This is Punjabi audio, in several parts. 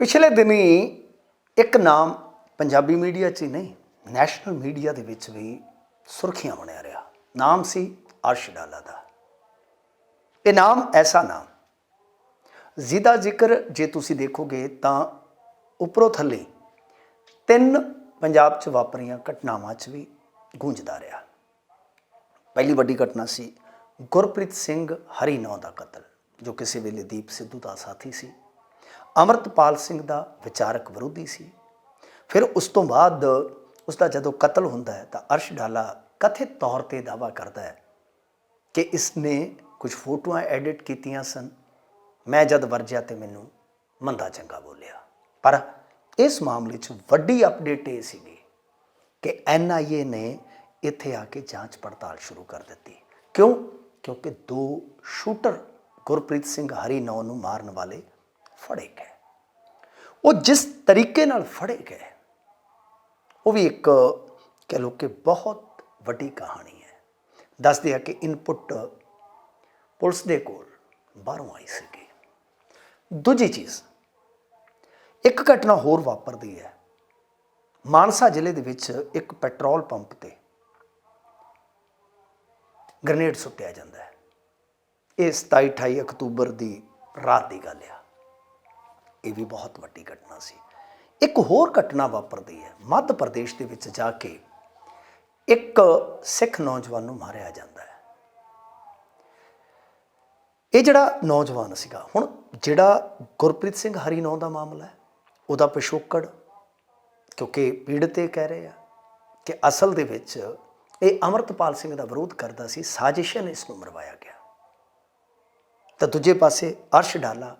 ਪਿਛਲੇ ਦਿਨੀ ਇੱਕ ਨਾਮ ਪੰਜਾਬੀ ਮੀਡੀਆ 'ਚ ਹੀ ਨਹੀਂ, ਨੈਸ਼ਨਲ ਮੀਡੀਆ ਦੇ ਵਿੱਚ ਵੀ ਸੁਰਖੀਆਂ ਬਣਿਆ ਰਿਹਾ। ਨਾਮ ਸੀ ਅਰਸ਼ ਡਾਲਾ ਦਾ। ਇਹ ਨਾਮ ਐਸਾ ਨਾਮ, ਜਿਹਦਾ ਜ਼ਿਕਰ ਜੇ ਤੁਸੀਂ ਦੇਖੋਗੇ ਤਾਂ ਉੱਪਰੋਂ ਥੱਲੇ ਤਿੰਨ ਪੰਜਾਬ 'ਚ ਵਾਪਰੀਆਂ ਘਟਨਾਵਾਂ 'ਚ ਵੀ ਗੂੰਜਦਾ ਰਿਹਾ। ਪਹਿਲੀ ਵੱਡੀ ਘਟਨਾ ਸੀ ਗੁਰਪ੍ਰੀਤ ਸਿੰਘ ਹਰੀਨੌ ਦਾ ਕਤਲ, ਜੋ ਕਿਸੇ ਵੇਲੇ ਦੀਪ ਸਿੱਧੂ ਦਾ ਸਾਥੀ ਸੀ। ਅਮਰਤਪਾਲ ਸਿੰਘ ਦਾ ਵਿਚਾਰਕ ਵਿਰੋਧੀ ਸੀ। ਫਿਰ ਉਸ ਤੋਂ ਬਾਅਦ ਉਸ ਦਾ ਜਦੋਂ ਕਤਲ ਹੁੰਦਾ ਹੈ ਤਾਂ ਅਰਸ਼ ਡਾਲਾ ਕਥਿਤ ਤੌਰ ਤੇ ਦਾਵਾ ਕਰਦਾ ਹੈ ਕਿ ਇਸ ਨੇ ਕੁਝ ਫੋਟੋਆਂ ਐਡਿਟ ਕੀਤੀਆਂ ਸਨ। ਮੈਂ ਜਦ ਵਰਜਿਆ ਤੇ ਮੈਨੂੰ ਮੰਦਾ ਚੰਗਾ ਬੋਲਿਆ। ਪਰ ਇਸ ਮਾਮਲੇ 'ਚ ਵੱਡੀ ਅਪਡੇਟ ਇਹ ਸੀਗੀ ਕਿ ਐਨਆਈਏ ਨੇ ਇੱਥੇ ਆ ਕੇ ਜਾਂਚ ਪੜਤਾਲ ਸ਼ੁਰੂ ਕਰ ਦਿੱਤੀ। ਕਿਉਂ? ਕਿਉਂਕਿ ਦੋ ਸ਼ੂਟਰ ਗੁਰਪ੍ਰੀਤ ਸਿੰਘ ਹਰੀ ਨੌ ਨੂੰ ਮਾਰਨ ਵਾਲੇ ਫੜੇ ਗਏ ਉਹ ਜਿਸ ਤਰੀਕੇ ਨਾਲ ਫੜੇ ਗਏ ਉਹ ਵੀ ਇੱਕ ਕਹਿ ਲੋ ਕਿ ਬਹੁਤ ਵੱਡੀ ਕਹਾਣੀ ਹੈ। ਦੱਸਦੇ ਆ ਕਿ ਇਨਪੁਟ ਪੁਲਿਸ ਦੇ ਕੋਲ ਬਾਹਰੋਂ ਆਈ ਸੀਗੀ। ਦੂਜੀ ਚੀਜ਼, ਇੱਕ ਘਟਨਾ ਹੋਰ ਵਾਪਰਦੀ ਹੈ। ਮਾਨਸਾ ਜ਼ਿਲ੍ਹੇ ਦੇ ਵਿੱਚ ਇੱਕ ਪੈਟਰੋਲ ਪੰਪ ਤੇ ਗ੍ਰਨੇਡ ਸੁੱਟਿਆ ਜਾਂਦਾ ਹੈ। ਇਹ 27 28 ਅਕਤੂਬਰ ਦੀ ਰਾਤ ਦੀ ਗੱਲ ਹੈ ਇਹ ਵੀ ਬਹੁਤ ਵੱਡੀ ਘਟਨਾ ਸੀ। ਇੱਕ ਹੋਰ ਘਟਨਾ ਵਾਪਰਦੀ ਹੈ। ਮੱਧ ਪ੍ਰਦੇਸ਼ ਦੇ ਵਿੱਚ ਜਾ ਕੇ ਇੱਕ ਸਿੱਖ ਨੌਜਵਾਨ ਨੂੰ ਮਾਰਿਆ ਜਾਂਦਾ ਹੈ। ਇਹ ਜਿਹੜਾ ਨੌਜਵਾਨ ਸੀਗਾ, ਹੁਣ ਜਿਹੜਾ ਗੁਰਪ੍ਰੀਤ ਸਿੰਘ ਹਰੀਨੌ ਦਾ ਮਾਮਲਾ ਹੈ, ਉਹਦਾ ਪਿਛੋਕੜ, ਕਿਉਂਕਿ ਪੀੜਤ ਇਹ ਕਹਿ ਰਹੇ ਆ ਕਿ ਅਸਲ ਦੇ ਵਿੱਚ ਇਹ ਅਮਰਤਪਾਲ ਸਿੰਘ ਦਾ ਵਿਰੋਧ ਕਰਦਾ ਸੀ ਸਾਜ਼ਿਸ਼ਨ ਇਸ ਨੂੰ ਮਰਵਾਇਆ ਗਿਆ। ਤਾਂ ਦੂਜੇ ਪਾਸੇ ਅਰਸ਼ ਡਾਲਾ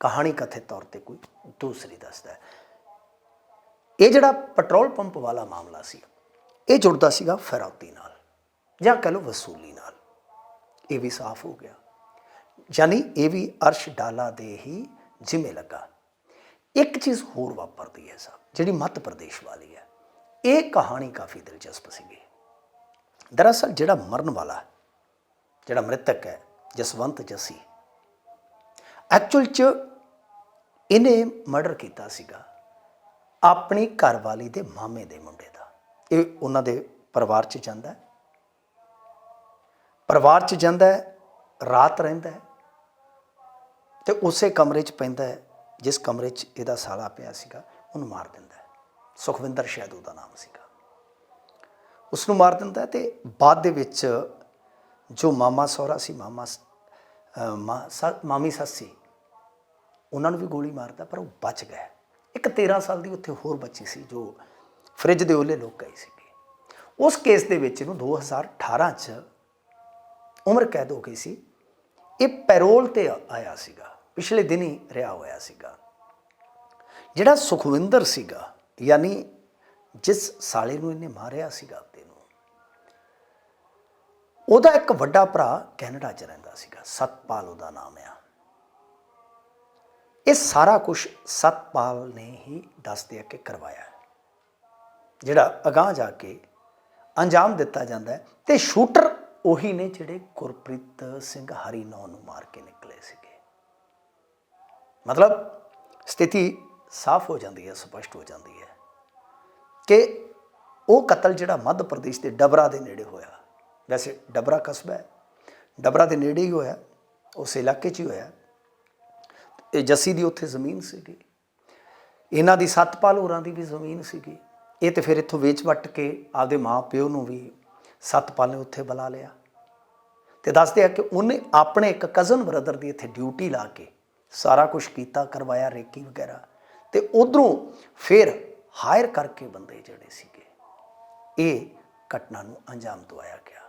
ਕਹਾਣੀ ਕਥਿਤ ਤੌਰ ਤੇ ਕੋਈ ਦੂਸਰੀ ਦੱਸਦਾ ਹੈ। ਇਹ ਜਿਹੜਾ ਪੈਟਰੋਲ ਪੰਪ ਵਾਲਾ ਮਾਮਲਾ ਸੀ, ਇਹ ਜੁੜਦਾ ਸੀਗਾ ਫਰੌਤੀ ਨਾਲ ਜਾਂ ਕਹ ਲਓ ਵਸੂਲੀ ਨਾਲ। ਇਹ ਵੀ ਸਾਫ਼ ਹੋ ਗਿਆ। ਯਾਨੀ ਇਹ ਵੀ ਅਰਸ਼ ਡਾਲਾ ਦੇ ਹੀ ਜਿੰਮੇ ਲੱਗਾ। ਇੱਕ ਚੀਜ਼ ਹੋਰ ਵਾਪਰਦੀ ਹੈ ਸਾਹਿਬ ਜਿਹੜੀ ਮੱਧ ਪ੍ਰਦੇਸ਼ ਵਾਲੀ ਹੈ। ਇਹ ਕਹਾਣੀ ਕਾਫੀ ਦਿਲਚਸਪ ਸੀਗੀ। ਦਰਅਸਲ ਜਿਹੜਾ ਮਰਨ ਵਾਲਾ, ਜਿਹੜਾ ਮ੍ਰਿਤਕ ਹੈ, ਜਸਵੰਤ ਜੱਸੀ ਐਕਚੁਅਲ ਚ ਇਹਨੇ ਮਰਡਰ ਕੀਤਾ ਸੀਗਾ ਆਪਣੀ ਘਰਵਾਲੀ ਦੇ ਮਾਮੇ ਦੇ ਮੁੰਡੇ ਦਾ। ਇਹ ਉਹਨਾਂ ਦੇ ਪਰਿਵਾਰ ਚ ਜਾਂਦਾ ਹੈ। ਪਰਿਵਾਰ ਚ ਜਾਂਦਾ ਹੈ, ਰਾਤ ਰਹਿੰਦਾ ਹੈ ਤੇ ਉਸੇ ਕਮਰੇ ਚ ਪੈਂਦਾ ਹੈ, ਜਿਸ ਕਮਰੇ ਚ ਇਹਦਾ ਸਾਲਾ ਪਿਆ ਸੀਗਾ, ਉਹਨੂੰ ਮਾਰ ਦਿੰਦਾ ਹੈ। ਸੁਖਵਿੰਦਰ ਸ਼ਾਇਦ ਉਹਦਾ ਨਾਮ ਸੀਗਾ। ਉਸ ਨੂੰ ਮਾਰ ਦਿੰਦਾ ਹੈ ਤੇ ਬਾਅਦ ਦੇ ਵਿੱਚ ਜੋ ਮਾਮਾ ਸਹੁਰਾ ਸੀ, ਮਾਮਾ ਮਾ- ਸ- ਮਾਮੀ ਸੱਸ ਸੀ ਉਹਨਾਂ ਨੂੰ ਵੀ ਗੋਲੀ ਮਾਰਦਾ ਪਰ ਉਹ ਬਚ ਗਏ। ਇੱਕ 13 ਸਾਲ ਦੀ ਉੱਥੇ ਹੋਰ ਬੱਚੀ ਸੀ ਜੋ ਫ੍ਰਿਜ ਦੇ ਉਹਲੇ ਲੋਕ ਗਈ ਸੀਗੀ। ਉਸ ਕੇਸ ਦੇ ਵਿੱਚ ਇਹਨੂੰ 2018 ਚ ਉਮਰ ਕੈਦ ਹੋ ਗਈ ਸੀ। ਇਹ ਪੈਰੋਲ ਤੇ ਆਇਆ ਸੀਗਾ। ਪਿਛਲੇ ਦਿਨ ਹੀ ਰਿਹਾ ਹੋਇਆ ਸੀਗਾ। ਜਿਹੜਾ ਸੁਖਵਿੰਦਰ ਸੀਗਾ, ਯਾਨੀ ਜਿਸ ਸਾਲੇ ਨੂੰ ਇਹਨੇ ਮਾਰਿਆ ਸੀਗਾ ਆਪਦੇ ਨੂੰ, ਉਹਦਾ ਇੱਕ ਵੱਡਾ ਭਰਾ ਕੈਨੇਡਾ 'ਚ ਰਹਿੰਦਾ ਸੀਗਾ। ਸਤਪਾਲ ਉਹਦਾ ਨਾਮ ਆ। ਇਹ ਸਾਰਾ ਕੁਝ ਸਤਪਾਲ ਨੇ ਹੀ ਦੱਸਦੇ ਆ ਕਿ ਕਰਵਾਇਆ ਜਿਹੜਾ ਅਗਾਹ ਜਾ ਕੇ ਅੰਜਾਮ ਦਿੱਤਾ ਜਾਂਦਾ ਹੈ ਤੇ ਸ਼ੂਟਰ ਉਹੀ ਨੇ ਜਿਹੜੇ ਗੁਰਪ੍ਰੀਤ ਸਿੰਘ ਹਰੀ ਨੌ ਨੂੰ ਮਾਰ ਕੇ ਨਿਕਲੇ ਸੀਗੇ। ਮਤਲਬ ਸਥਿਤੀ ਸਾਫ਼ ਹੋ ਜਾਂਦੀ ਹੈ, ਸਪਸ਼ਟ ਹੋ ਜਾਂਦੀ ਹੈ ਕਿ ਉਹ ਕਤਲ ਜਿਹੜਾ ਮੱਧ ਪ੍ਰਦੇਸ਼ ਦੇ ਡਬਰਾ ਦੇ ਨੇੜੇ ਹੋਇਆ। ਵੈਸੇ ਡਬਰਾ ਕਸਬਾ ਹੈ, ਡਬਰਾ ਦੇ ਨੇੜੇ ਹੀ ਹੋਇਆ, ਉਸ ਇਲਾਕੇ 'ਚ ਹੀ ਹੋਇਆ। ਇਹ ਜੱਸੀ ਦੀ ਉੱਥੇ ਜ਼ਮੀਨ ਸੀਗੀ। ਇਹਨਾਂ ਦੀ ਸਤਪਾਲ ਹੋਰਾਂ ਦੀ ਵੀ ਜ਼ਮੀਨ ਸੀਗੀ। ਇਹ ਤੇ ਫਿਰ ਇੱਥੋਂ ਵੇਚ ਵੱਟ ਕੇ ਆਪਦੇ ਮਾਂ ਪਿਓ ਨੂੰ ਵੀ ਸਤਪਾਲ ਨੇ ਉੱਥੇ ਬੁਲਾ ਲਿਆ। ਤੇ ਦੱਸਦੇ ਆ ਕਿ ਉਹਨੇ ਆਪਣੇ ਇੱਕ ਕਜ਼ਨ ਬ੍ਰਦਰ ਦੀ ਇੱਥੇ ਡਿਊਟੀ ਲਾ ਕੇ ਸਾਰਾ ਕੁਝ ਕੀਤਾ, ਕਰਵਾਇਆ, ਰੇਕੀ ਵਗੈਰਾ। ਤੇ ਉਧਰੋਂ ਫਿਰ ਹਾਇਰ ਕਰਕੇ ਬੰਦੇ ਜਿਹੜੇ ਸੀਗੇ, ਇਹ ਘਟਨਾ ਨੂੰ ਅੰਜਾਮ ਦਵਾਇਆ ਗਿਆ।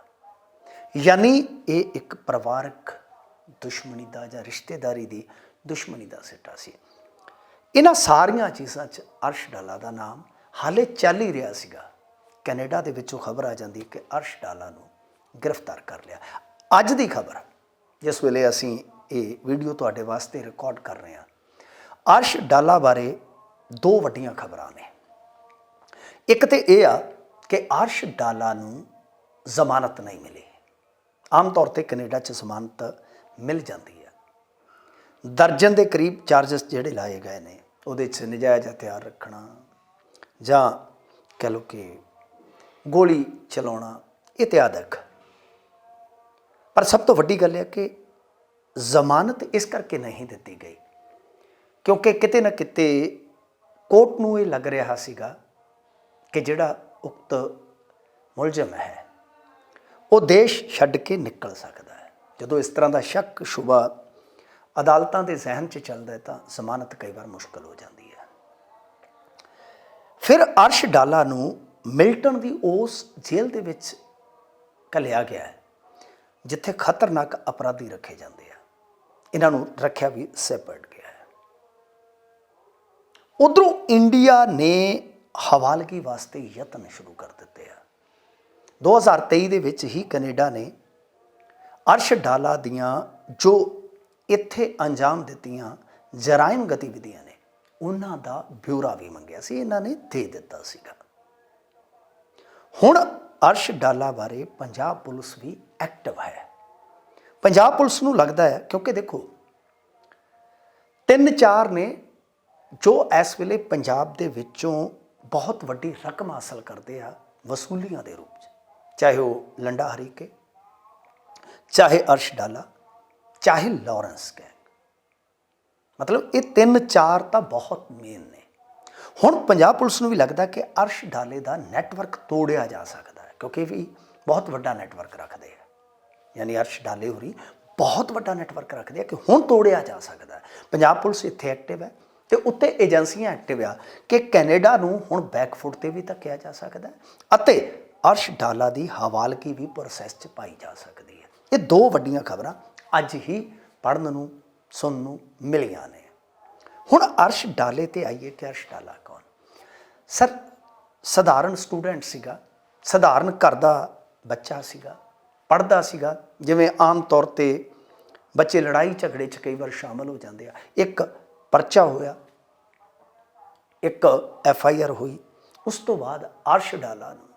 ਯਾਨੀ ਇਹ ਇੱਕ ਪਰਿਵਾਰਕ ਦੁਸ਼ਮਣੀ ਦਾ ਜਾਂ ਰਿਸ਼ਤੇਦਾਰੀ ਦੀ ਦੁਸ਼ਮਣੀ ਦਾ ਸਿੱਟਾ ਸੀ। ਇਹਨਾਂ ਸਾਰੀਆਂ ਚੀਜ਼ਾਂ 'ਚ ਅਰਸ਼ ਡਾਲਾ ਦਾ ਨਾਮ ਹਾਲੇ ਚੱਲ ਹੀ ਰਿਹਾ ਸੀਗਾ। ਕੈਨੇਡਾ ਦੇ ਵਿੱਚੋਂ ਖਬਰ ਆ ਜਾਂਦੀ ਕਿ ਅਰਸ਼ ਡਾਲਾ ਨੂੰ ਗ੍ਰਿਫਤਾਰ ਕਰ ਲਿਆ। ਅੱਜ ਦੀ ਖਬਰ, ਜਿਸ ਵੇਲੇ ਅਸੀਂ ਇਹ ਵੀਡੀਓ ਤੁਹਾਡੇ ਵਾਸਤੇ ਰਿਕਾਰਡ ਕਰ ਰਹੇ ਹਾਂ ਅਰਸ਼ ਡਾਲਾ ਬਾਰੇ ਦੋ ਵੱਡੀਆਂ ਖਬਰਾਂ ਨੇ। ਇੱਕ ਤੇ ਇਹ ਆ ਕਿ ਅਰਸ਼ ਡਾਲਾ ਨੂੰ ਜ਼ਮਾਨਤ ਨਹੀਂ ਮਿਲੀ। ਆਮ ਤੌਰ ਤੇ ਕੈਨੇਡਾ 'ਚ ਜ਼ਮਾਨਤ ਮਿਲ ਜਾਂਦੀ ਹੈ। ਦਰਜਨ ਦੇ ਕਰੀਬ ਚਾਰजेस ਜਿਹੜੇ ਲਾਏ ਗਏ ਨੇ, ਉਹਦੇ 'ਚ ਨਜਾਇਜ਼ ਹਥਿਆਰ ਰੱਖਣਾ ਜਾਂ ਕਹਿ ਲਓ ਕਿ ਗੋਲੀ ਚਲਾਉਣਾ ਇਤਿਆਦਿਕ ਪਰ ਸਭ ਤੋਂ ਵੱਡੀ ਗੱਲ ਹੈ ਕਿ ਜ਼ਮਾਨਤ ਇਸ ਕਰਕੇ ਨਹੀਂ ਦਿੱਤੀ ਗਈ, ਕਿਉਂਕਿ ਕਿਤੇ ਨਾ ਕਿਤੇ ਕੋਰਟ ਨੂੰ ਇਹ ਲੱਗ ਰਿਹਾ ਸੀਗਾ ਕਿ ਜਿਹੜਾ ਉਕਤ ਮੁਲਜ਼ਮ ਹੈ, ਉਹ ਦੇਸ਼ ਛੱਡ ਕੇ ਨਿਕਲ ਸਕਦਾ ਹੈ। ਜਦੋਂ ਇਸ ਤਰ੍ਹਾਂ ਦਾ ਸ਼ੱਕ ਸ਼ੁਬਾ ਅਦਾਲਤਾਂ ਦੇ ਜ਼ਿਹਨ 'ਚ ਚੱਲਦਾ ਤਾਂ ਜ਼ਮਾਨਤ ਕਈ ਵਾਰ ਮੁਸ਼ਕਲ ਹੋ ਜਾਂਦੀ ਹੈ। ਫਿਰ ਅਰਸ਼ ਡਾਲਾ ਨੂੰ ਮਿਲਟਨ ਦੀ ਉਸ ਜੇਲ੍ਹ ਦੇ ਵਿੱਚ ਘੱਲਿਆ ਗਿਆ ਹੈ, ਜਿੱਥੇ ਖਤਰਨਾਕ ਅਪਰਾਧੀ ਰੱਖੇ ਜਾਂਦੇ ਆ। ਇਹਨਾਂ ਨੂੰ ਰੱਖਿਆ ਵੀ ਸੈਪਰੇਟ ਗਿਆ ਹੈ। ਉਧਰੋਂ ਇੰਡੀਆ ਨੇ ਹਵਾਲਗੀ ਵਾਸਤੇ ਯਤਨ ਸ਼ੁਰੂ ਕਰ ਦਿੱਤੇ ਆ। 2023 ਦੇ ਵਿੱਚ ਹੀ ਕੈਨੇਡਾ ਨੇ ਅਰਸ਼ ਡਾਲਾ ਦੀਆਂ ਜੋ ਇੱਥੇ ਅੰਜਾਮ ਦਿੱਤੀਆਂ ਜਰਾਇਮ ਗਤੀਵਿਧੀਆਂ ਨੇ। ਉਹਨਾਂ ਦਾ ਬਿਊਰਾ ਵੀ ਮੰਗਿਆ ਸੀ, ਇਹਨਾਂ ਨੇ ਦੇ ਦਿੱਤਾ ਸੀਗਾ। ਹੁਣ ਅਰਸ਼ ਡਾਲਾ ਬਾਰੇ ਪੰਜਾਬ ਪੁਲਿਸ ਵੀ ਐਕਟਿਵ ਹੈ। ਪੰਜਾਬ ਪੁਲਿਸ ਨੂੰ ਲੱਗਦਾ ਹੈ, ਕਿਉਂਕਿ ਦੇਖੋ, ਤਿੰਨ ਚਾਰ ਨੇ ਜੋ ਇਸ ਵੇਲੇ ਪੰਜਾਬ ਦੇ ਵਿੱਚੋਂ ਬਹੁਤ ਵੱਡੀ ਰਕਮ ਹਾਸਲ ਕਰਦੇ ਆ ਵਸੂਲੀਆਂ ਦੇ ਰੂਪ 'ਚ। ਚਾਹੇ ਉਹ ਲੰਡਾ ਹਰੀਕੇ, ਚਾਹੇ ਅਰਸ਼ ਡਾਲਾ ਚਾਹੇ ਲਾਰੈਂਸ ਗੈਂਗ ਮਤਲਬ ਇਹ ਤਿੰਨ ਚਾਰ ਤਾਂ ਬਹੁਤ ਮੇਨ ਨੇ। ਹੁਣ ਪੰਜਾਬ ਪੁਲਿਸ ਨੂੰ ਵੀ ਲੱਗਦਾ ਕਿ ਅਰਸ਼ ਡਾਲੇ ਦਾ ਨੈਟਵਰਕ ਤੋੜਿਆ ਜਾ ਸਕਦਾ ਹੈ, ਕਿਉਂਕਿ ਵੀ ਬਹੁਤ ਵੱਡਾ ਨੈਟਵਰਕ ਰੱਖਦੇ ਆ। ਯਾਨੀ ਅਰਸ਼ ਡਾਲੇ ਹੋਰੀ ਬਹੁਤ ਵੱਡਾ ਨੈਟਵਰਕ ਰੱਖਦੇ ਆ ਕਿ ਹੁਣ ਤੋੜਿਆ ਜਾ ਸਕਦਾ ਹੈ। ਪੰਜਾਬ ਪੁਲਿਸ ਇੱਥੇ ਐਕਟਿਵ ਹੈ ਤੇ ਉੱਤੇ ਏਜੰਸੀਆਂ ਐਕਟਿਵ ਆ ਕਿ ਕੈਨੇਡਾ ਨੂੰ ਹੁਣ ਬੈਕਫੁੱਟ ਤੇ ਵੀ ਧੱਕਿਆ ਜਾ ਸਕਦਾ ਅਤੇ ਅਰਸ਼ ਡਾਲਾ ਦੀ ਹਵਾਲਗੀ ਵੀ ਪ੍ਰੋਸੈਸ 'ਚ ਪਾਈ ਜਾ ਸਕਦੀ ਹੈ। ਇਹ ਦੋ ਵੱਡੀਆਂ ਖਬਰਾਂ ਅੱਜ ਹੀ ਪੜਨ ਨੂੰ, ਸੁਣਨ ਨੂੰ ਮਿਲੀਆਂ ਨੇ। ਹੁਣ ਅਰਸ਼ ਡਾਲੇ ਤੇ ਆਈਏ ਕਿ ਅਰਸ਼ ਡਾਲਾ ਕੌਣ? ਸਰ, ਸਧਾਰਨ ਸਟੂਡੈਂਟ ਸੀਗਾ, ਸਧਾਰਨ ਘਰ ਦਾ ਬੱਚਾ ਸੀਗਾ ਪੜਦਾ ਸੀਗਾ। ਜਿਵੇਂ ਆਮ ਤੌਰ ਤੇ ਬੱਚੇ ਲੜਾਈ ਝਗੜੇ 'ਚ ਕਈ ਵਾਰ ਸ਼ਾਮਲ ਹੋ ਜਾਂਦੇ ਆ। ਇੱਕ ਪਰਚਾ ਹੋਇਆ, ਇੱਕ ਐਫ ਆਈ ਆਰ ਹੋਈ। ਉਸ ਤੋਂ ਬਾਅਦ ਅਰਸ਼ ਡਾਲਾ ਨੂੰ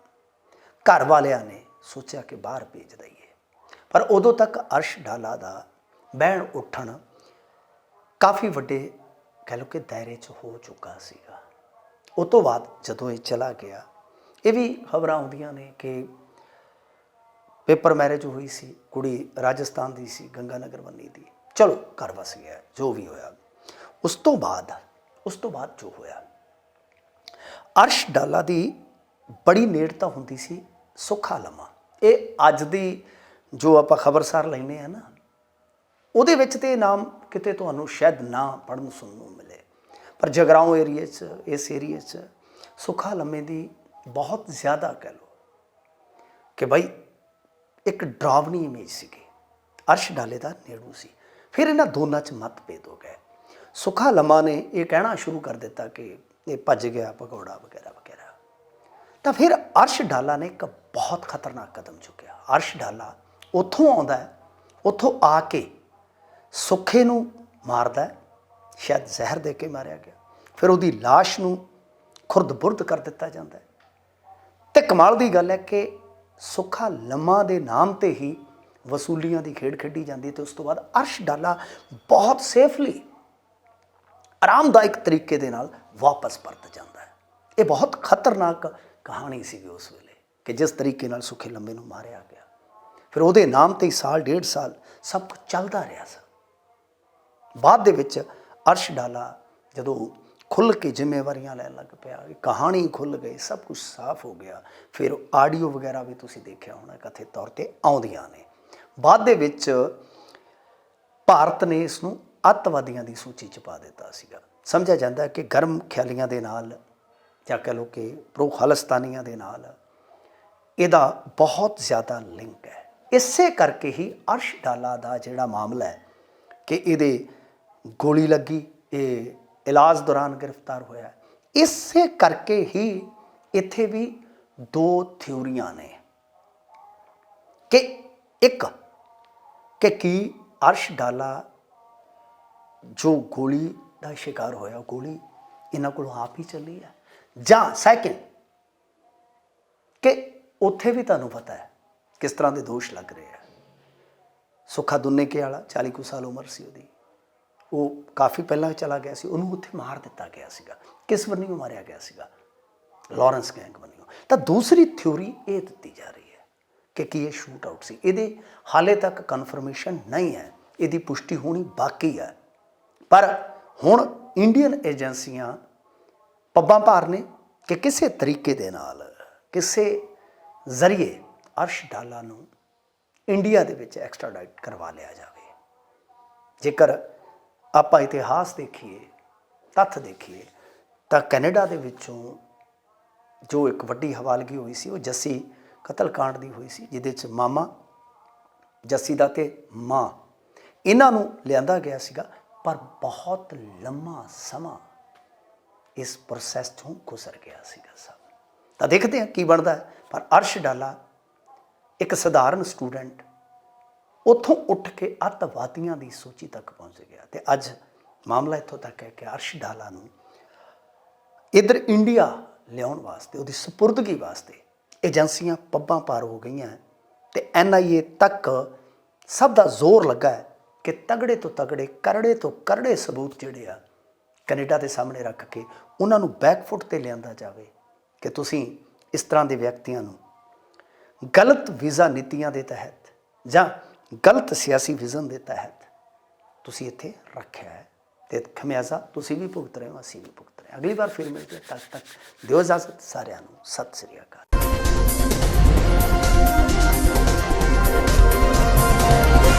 ਘਰ ਵਾਲਿਆਂ ਨੇ ਸੋਚਿਆ ਕਿ ਬਾਹਰ ਭੇਜ ਦਈ ਪਰ ਉਦੋਂ ਤੱਕ ਅਰਸ਼ ਡਾਲਾ ਦਾ ਬਹਿਣ ਉੱਠਣ ਕਾਫੀ ਵੱਡੇ ਕਹਿ ਲਓ ਕਿ ਦਾਇਰੇ 'ਚ ਹੋ ਚੁੱਕਾ ਸੀਗਾ। ਉਸ ਤੋਂ ਬਾਅਦ ਜਦੋਂ ਇਹ ਚਲਾ ਗਿਆ, ਇਹ ਵੀ ਖਬਰਾਂ ਆਉਂਦੀਆਂ ਨੇ ਕਿ ਪੇਪਰ ਮੈਰਿਜ ਹੋਈ ਸੀ, ਕੁੜੀ ਰਾਜਸਥਾਨ ਦੀ ਸੀ ਗੰਗਾ ਨਗਰ ਬੰਨੀ ਦੀ। ਚਲੋ, ਘਰ ਵਸ ਗਿਆ, ਜੋ ਵੀ ਹੋਇਆ। ਉਸ ਤੋਂ ਬਾਅਦ, ਉਸ ਤੋਂ ਬਾਅਦ ਜੋ ਹੋਇਆ, ਅਰਸ਼ ਡਾਲਾ ਦੀ ਬੜੀ ਨੇੜਤਾ ਹੁੰਦੀ ਸੀ ਸੁਖਾ ਲਮਾ। ਇਹ ਅੱਜ ਦੀ ਜੋ ਆਪਾਂ ਖਬਰਸਾਰ ਲੈਨੇ ਆ ਨਾ, ਉਹਦੇ ਵਿੱਚ ਤੇ ਇਹ ਨਾਮ ਕਿਤੇ ਤੁਹਾਨੂੰ ਸ਼ਾਇਦ ਨਾ ਪੜਨ ਸੁਣਨ ਨੂੰ ਮਿਲੇ। ਪਰ ਜਗਰਾਉਂ ਏਰੀਏ 'ਚ, ਇਸ ਏਰੀਏ 'ਚ ਸੁਖਾ ਲੰਮੇ ਦੀ ਬਹੁਤ ਜ਼ਿਆਦਾ ਕਹਿ ਲਓ ਕਿ ਭਾਈ ਇੱਕ ਡਰਾਵਣੀ ਇਮੇਜ ਸੀਗੀ। ਅਰਸ਼ ਡਾਲੇ ਦਾ ਨੇੜੂ ਸੀ। ਫਿਰ ਇਹਨਾਂ ਦੋਨਾਂ 'ਚ ਮਤਭੇਦ ਹੋ ਗਏ ਸੁਖਾ ਲੰਮਾ ਨੇ ਇਹ ਕਹਿਣਾ ਸ਼ੁਰੂ ਕਰ ਦਿੱਤਾ ਕਿ ਇਹ ਭੱਜ ਗਿਆ ਭਗੌੜਾ ਵਗੈਰਾ ਵਗੈਰਾ। ਤਾਂ ਫਿਰ ਅਰਸ਼ ਡਾਲਾ ਨੇ ਇੱਕ ਬਹੁਤ ਖਤਰਨਾਕ ਕਦਮ ਚੁੱਕਿਆ। ਅਰਸ਼ ਡਾਲਾ ਉੱਥੋਂ ਆਉਂਦਾ ਹੈ ਉੱਥੋਂ ਆ ਕੇ ਸੁੱਖੇ ਨੂੰ ਮਾਰਦਾ ਹੈ, ਸ਼ਾਇਦ ਜ਼ਹਿਰ ਦੇ ਕੇ ਮਾਰਿਆ ਗਿਆ। ਫਿਰ ਉਹਦੀ লাশ ਨੂੰ ਖੁਰਦ-ਬੁਰਦ ਕਰ ਦਿੱਤਾ ਜਾਂਦਾ ਹੈ। ਤੇ ਕਮਾਲ ਦੀ ਗੱਲ ਹੈ ਕਿ ਸੁੱਖਾ ਲੰਮਾ ਦੇ ਨਾਮ ਤੇ ਹੀ ਵਸੂਲੀਆਂ ਦੀ ਖੇਡ ਖੇਡੀ ਜਾਂਦੀ ਹੈ ਤੇ ਉਸ ਤੋਂ ਬਾਅਦ ਅਰਸ਼ ਡਾਲਾ ਬਹੁਤ ਸੇਫਲੀ ਆਰਾਮਦਾਇਕ ਤਰੀਕੇ ਦੇ ਨਾਲ ਵਾਪਸ ਪਰਤ ਜਾਂਦਾ ਹੈ। ਇਹ ਬਹੁਤ ਖਤਰਨਾਕ ਕਹਾਣੀ ਸੀਗੀ ਉਸ ਵੇਲੇ ਕਿ ਜਿਸ ਤਰੀਕੇ ਨਾਲ ਸੁੱਖੇ ਲੰਬੇ ਨੂੰ ਮਾਰਿਆ ਗਿਆ। ਫਿਰ ਉਹਦੇ ਨਾਮ ਤੇ ਸਾਲ, ਡੇਢ ਸਾਲ ਸਭ ਕੁਝ ਚੱਲਦਾ ਰਿਹਾ ਸੀ ਬਾਅਦ ਦੇ ਵਿੱਚ ਅਰਸ਼ ਡਾਲਾ ਜਦੋਂ ਖੁੱਲ ਕੇ ਜ਼ਿੰਮੇਵਾਰੀਆਂ ਲੈਣ ਲੱਗ ਪਿਆ ਕਹਾਣੀ ਖੁੱਲ ਗਈ, ਸਭ ਕੁਝ ਸਾਫ਼ ਹੋ ਗਿਆ, ਫਿਰ ਆਡੀਓ ਵਗੈਰਾ ਵੀ ਤੁਸੀਂ ਦੇਖਿਆ ਹੋਣਾ ਕਥੇ ਤੌਰ ਤੇ ਆਉਂਦੀਆਂ ਨੇ। ਬਾਅਦ ਦੇ ਵਿੱਚ ਭਾਰਤ ਨੇ ਇਸ ਨੂੰ ਅੱਤਵਾਦੀਆਂ ਦੀ ਸੂਚੀ 'ਚ ਪਾ ਦਿੱਤਾ ਸੀਗਾ। ਸਮਝਿਆ ਜਾਂਦਾ ਕਿ ਗਰਮ ਖਿਆਲੀਆਂ ਦੇ ਨਾਲ ਜਾਂ ਕਹ ਲਓ ਕਿ ਪ੍ਰੋ ਖਾਲਿਸਤਾਨੀਆਂ ਦੇ ਨਾਲ ਇਹਦਾ ਬਹੁਤ ਜ਼ਿਆਦਾ ਲਿੰਕ ਹੈ। ਇਸੇ ਕਰਕੇ ਹੀ ਅਰਸ਼ ਡਾਲਾ ਦਾ ਜਿਹੜਾ ਮਾਮਲਾ ਹੈ ਕਿ ਇਹਦੇ ਗੋਲੀ ਲੱਗੀ, ਇਹ ਇਲਾਜ ਦੌਰਾਨ ਗ੍ਰਿਫਤਾਰ ਹੋਇਆ ਇਸੇ ਕਰਕੇ ਹੀ ਇੱਥੇ ਵੀ ਦੋ ਥਿਉਰੀਆਂ ਨੇ ਕਿ ਇੱਕ ਕਿ ਕੀ ਅਰਸ਼ ਡਾਲਾ ਜੋ ਗੋਲੀ ਦਾ ਸ਼ਿਕਾਰ ਹੋਇਆ ਗੋਲੀ ਇਹਨਾਂ ਕੋਲ ਆਪ ਹੀ ਚੱਲੀ ਹੈ? ਜਾਂ ਸੈਕਿੰਡ ਕਿ ਉੱਥੇ ਵੀ ਤੁਹਾਨੂੰ ਪਤਾ ਹੈ ਕਿਸ ਤਰ੍ਹਾਂ ਦੇ ਦੋਸ਼ ਲੱਗ ਰਹੇ ਆ? ਸੁੱਖਾ ਦੁੰਨੇ ਕੇ ਵਾਲਾ 40 ਕੁ ਸਾਲ ਉਮਰ ਸੀ ਉਹਦੀ। ਉਹ ਕਾਫੀ ਪਹਿਲਾਂ ਚਲਾ ਗਿਆ ਸੀ, ਉਹਨੂੰ ਉੱਥੇ ਮਾਰ ਦਿੱਤਾ ਗਿਆ ਸੀਗਾ। ਕਿਸ ਬੰਨਿਓ ਮਾਰਿਆ ਗਿਆ ਸੀਗਾ? ਲਾਰੈਂਸ ਗੈਂਗ ਬੰਨਿਓ। ਤਾਂ ਦੂਸਰੀ ਥਿਉਰੀ ਇਹ ਦਿੱਤੀ ਜਾ ਰਹੀ ਹੈ ਕਿ ਕੀ ਇਹ ਸ਼ੂਟ ਆਊਟ ਸੀ। ਇਹਦੇ ਹਾਲੇ ਤੱਕ ਕਨਫਰਮੇਸ਼ਨ ਨਹੀਂ ਹੈ, ਇਹਦੀ ਪੁਸ਼ਟੀ ਹੋਣੀ ਬਾਕੀ ਹੈ। ਪਰ ਹੁਣ ਇੰਡੀਅਨ ਏਜੰਸੀਆਂ ਪੱਬਾਂ ਭਾਰ ਨੇ ਕਿ ਕਿਸੇ ਤਰੀਕੇ ਦੇ ਨਾਲ, ਕਿਸੇ ਜ਼ਰੀਏ ਅਰਸ਼ ਡਾਲਾ ਨੂੰ ਇੰਡੀਆ ਦੇ ਵਿੱਚ ਐਕਸਟ੍ਰਾਡਾਈਟ ਕਰਵਾ ਲਿਆ ਜਾਵੇ। ਜੇਕਰ ਆਪਾਂ ਇਤਿਹਾਸ ਦੇਖੀਏ, ਤੱਥ ਦੇਖੀਏ, ਤਾਂ ਕੈਨੇਡਾ ਦੇ ਵਿੱਚੋਂ ਜੋ ਇੱਕ ਵੱਡੀ ਹਵਾਲਗੀ ਹੋਈ ਸੀ, ਉਹ ਜੱਸੀ ਕਤਲकांड ਦੀ ਹੋਈ ਸੀ, ਜਿਹਦੇ ਚ ਮਾਮਾ ਜੱਸੀ ਦਾ ਤੇ ਮਾਂ ਇਹਨਾਂ ਨੂੰ ਲਿਆਂਦਾ ਗਿਆ ਸੀਗਾ, ਪਰ ਬਹੁਤ ਲੰਮਾ ਸਮਾਂ ਇਸ ਪ੍ਰੋਸੈਸ ਤੋਂ ਗੁਜ਼ਰ ਗਿਆ ਸੀਗਾ ਸਭ। ਤਾਂ ਦੇਖਦੇ ਹਾਂ ਕੀ ਬਣਦਾ ਹੈ, ਪਰ ਅਰਸ਼ ਡਾਲਾ ਇੱਕ ਸਧਾਰਨ ਸਟੂਡੈਂਟ ਉੱਥੋਂ ਉੱਠ ਕੇ ਅੱਤਵਾਦੀਆਂ ਦੀ ਸੂਚੀ ਤੱਕ ਪਹੁੰਚ ਗਿਆ ਤੇ ਅੱਜ ਮਾਮਲਾ ਇੱਥੋਂ ਤੱਕ ਹੈ ਕਿ ਅਰਸ਼ ਡਾਲਾ ਨੂੰ ਇਧਰ ਇੰਡੀਆ ਲਿਆਉਣ ਵਾਸਤੇ, ਉਹਦੀ ਸਪੁਰਦਗੀ ਵਾਸਤੇ ਏਜੰਸੀਆਂ ਪੱਬਾਂ ਪਾਰ ਹੋ ਗਈਆਂ ਤੇ ਐਨਆਈਏ ਤੱਕ ਸਭ ਦਾ ਜ਼ੋਰ ਲੱਗਾ ਹੈ ਕਿ ਤਗੜੇ ਤੋਂ ਤਗੜੇ, ਕਰੜੇ ਤੋਂ ਕਰੜੇ ਸਬੂਤ ਜਿਹੜੇ ਆ ਕੈਨੇਡਾ ਦੇ ਸਾਹਮਣੇ ਰੱਖ ਕੇ ਉਹਨਾਂ ਨੂੰ ਬੈਕਫੁੱਟ ਤੇ ਲਿਆਂਦਾ ਜਾਵੇ ਕਿ ਤੁਸੀਂ ਇਸ ਤਰ੍ਹਾਂ ਦੇ ਵਿਅਕਤੀਆਂ ਨੂੰ ਗਲਤ ਵੀਜ਼ਾ ਨੀਤੀਆਂ ਦੇ ਤਹਿਤ ਜਾਂ ਗਲਤ ਸਿਆਸੀ ਵਿਜ਼ਨ ਦੇ ਤਹਿਤ ਤੁਸੀਂ ਇੱਥੇ ਰੱਖਿਆ ਹੈ। ਤੇ ਖਮਿਆਜ਼ਾ ਤੁਸੀਂ ਵੀ ਭੁਗਤ ਰਹੇ ਹੋ, ਅਸੀਂ ਵੀ ਭੁਗਤ ਰਹੇ ਹਾਂ। ਅਗਲੀ ਵਾਰ ਫਿਰ ਮਿਲਦੇ ਹਾਂ। ਤਦ ਤੱਕ ਦਿਓ ਇਜਾਜ਼ਤ। ਸਾਰਿਆਂ ਨੂੰ ਸਤਿ ਸ੍ਰੀ ਅਕਾਲ।